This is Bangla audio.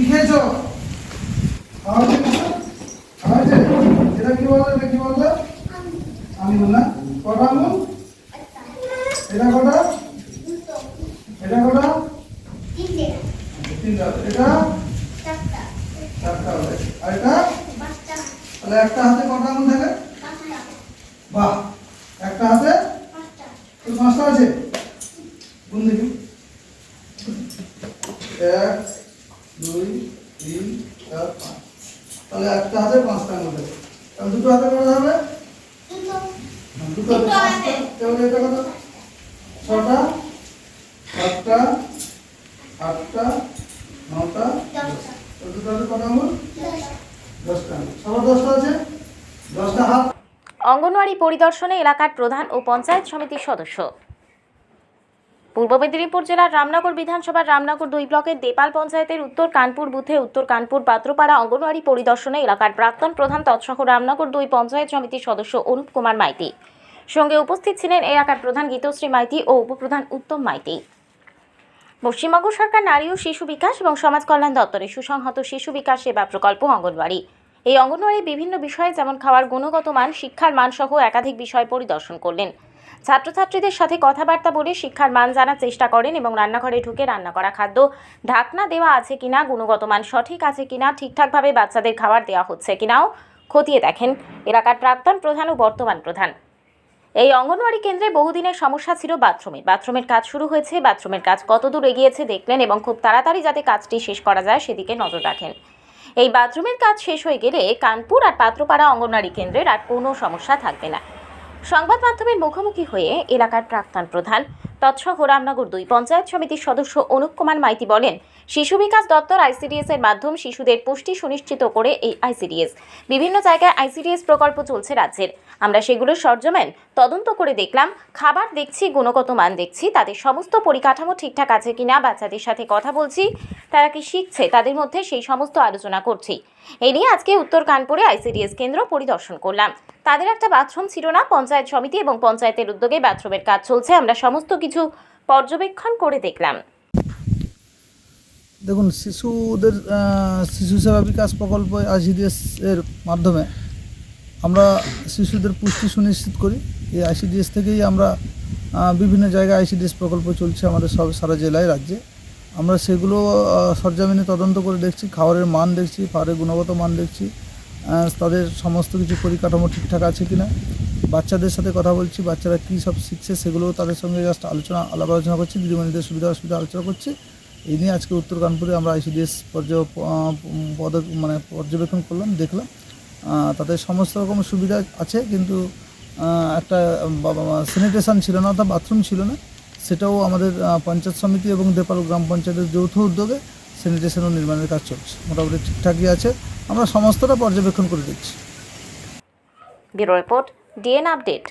হয়েছে? এটা কি এটা কি বলতো আঙুল না? এটা কটা? এটা কটা? এটা? চারটা আর এটা? তাহলে একটা হাতে কটা আঙুল থাকে? বাহ! একটা হাতে? তো পাঁচটা আছে। গুণ এক দুই তিন চার পাঁচ। তাহলে একটা হাতে পাঁচটা আঙুল থাকে তাহলে দুটো হাতে কটা হবে? দুটো। হাতে পাঁচটা। তাহলে এটা কত? ছটা সাতটা আটটা নটা দুটো হাতে কটা আঙুল দশটা। আঙুল সবার দশটা আছে? দশটা হাত। অঙ্গনওয়াড়ি পরিদর্শনে এলাকার প্রধান ও পঞ্চায়েত সমিতির সদস্য। পূর্ব মেদিনীপুর জেলার রামনগর বিধানসভার রামনগর দুই ব্লকের দেপাল পঞ্চায়েতের উত্তর কানপুর বুথে উত্তর কানপুর পাত্রপাড়া অঙ্গনওয়াড়ি পরিদর্শনে এলাকার প্রাক্তন প্রধান তৎসহ রামনগর দুই পঞ্চায়েত সমিতির সদস্য অনুপ কুমার মাইতি। সঙ্গে উপস্থিত ছিলেন এলাকার প্রধান গীতশ্রী মাইতি ও উপপ্রধান উত্তম মাইতি। পশ্চিমবঙ্গ সরকার নারী ও শিশু বিকাশ এবং সমাজ কল্যাণ দপ্তরের সুসংহত শিশু বিকাশ সেবা প্রকল্প অঙ্গনওয়াড়ি। এই অঙ্গনওয়াড়ি বিভিন্ন বিষয়ে যেমন খাওয়ার গুণগত মান, শিক্ষার মানসহ একাধিক বিষয় পরিদর্শন করলেন। ছাত্রছাত্রীদের সাথে কথাবার্তা বলে শিক্ষার মান জানার চেষ্টা করেন এবং রান্নাঘরে ঢুকে রান্না করা খাদ্য ঢাকনা দেওয়া আছে কিনা, গুণগত মান সঠিক আছে কিনা, ঠিকঠাকভাবে বাচ্চাদের খাবার দেওয়া হচ্ছে কিনাও খতিয়ে দেখেন এলাকার প্রাক্তন প্রধান ও বর্তমান প্রধান। এই অঙ্গনওয়াড়ি কেন্দ্রে বহুদিনের সমস্যা ছিল বাথরুমের। বাথরুমের কাজ শুরু হয়েছে, বাথরুমের কাজ কতদূর এগিয়েছে দেখলেন এবং খুব তাড়াতাড়ি যাতে কাজটি শেষ করা যায় সেদিকে নজর রাখেন। এই বাথরুমের কাজ শেষ হয়ে গেলে কানপুর আর পাত্রপাড়া অঙ্গনওয়াড়ি কেন্দ্রের আর কোনো সমস্যা থাকবে না। সংবাদ মাধ্যমের মুখোমুখি হয়ে এলাকার প্রাক্তন প্রধান, তৎসহ রামনগর দুই পঞ্চায়েত সমিতির সদস্য অনুপ কুমার মাইতি বলেন, শিশু বিকাশ দপ্তর আইসিডিএস এর মাধ্যম শিশুদের পুষ্টি সুনিশ্চিত করে এই আইসিডিএস। বিভিন্ন জায়গায় আইসিডিএস প্রকল্প চলছে রাজ্যের। আমরা সেগুলো সরজমেন, তদন্ত করে দেখলাম, খাবার দেখছি, গুণগত মান দেখছি, তাদের সমস্ত পরিকাঠামো ঠিকঠাক আছে কিনা, বাচ্চাদের সাথে কথা বলছি, তারা কি শিখছে, তাদের মধ্যে সেই সমস্ত আলোচনা করছি। এই নিয়ে আজকে উত্তর কানপুরে আইসিডিএস কেন্দ্র পরিদর্শন করলাম। তাদের একটা বাথরুম ছিল না, পঞ্চায়েত সমিতি এবং পঞ্চায়েতের উদ্যোগে বাথরুমের কাজ চলছে। আমরা সমস্ত কিছু পর্যবেক্ষণ করে দেখলাম। দেখুন, শিশুদের শিশু সেবা বিকাশ প্রকল্প আইসিডিএস এর মাধ্যমে আমরা শিশুদের পুষ্টি সুনিশ্চিত করি। এই আইসিডিএস থেকেই আমরা বিভিন্ন জায়গায় আইসিডিএস প্রকল্প চলছে আমাদের সব, সারা জেলায়, রাজ্যে। আমরা সেগুলো সরজমিনে তদন্ত করে দেখছি, খাবারের মান দেখছি খাবারের গুণগত মান দেখছি। তাদের সমস্ত কিছু পরিকাঠামো ঠিকঠাক আছে কি না বাচ্চাদের সাথে কথা বলছি, বাচ্চারা কী সব শিখছে সেগুলোও তাদের সঙ্গে জাস্ট আলোচনা, আলাপ আলোচনা করছি দিদিমণিদের সুবিধা, অসুবিধা আলোচনা করছি। এই নিয়ে আজকে উত্তর কানপুরে আমরা আইসিডিএস পর্যায় পদ মানে পর্যবেক্ষণ করলাম, দেখলাম। তাদের সমস্ত রকম সুবিধা আছে, কিন্তু একটা স্যানিটেশন ছিল না, অর্থাৎ বাথরুম ছিল না। সেটাও আমাদের পঞ্চায়েত সমিতি এবং দেপাল গ্রাম পঞ্চায়েতের যৌথ উদ্যোগে স্যানিটেশন ও নির্মাণের কাজ চলছে। মোটামুটি ঠিকঠাকই আছে। আমরা সমস্তটা পর্যবেক্ষণ করে দেখছি। Bureau report DN update.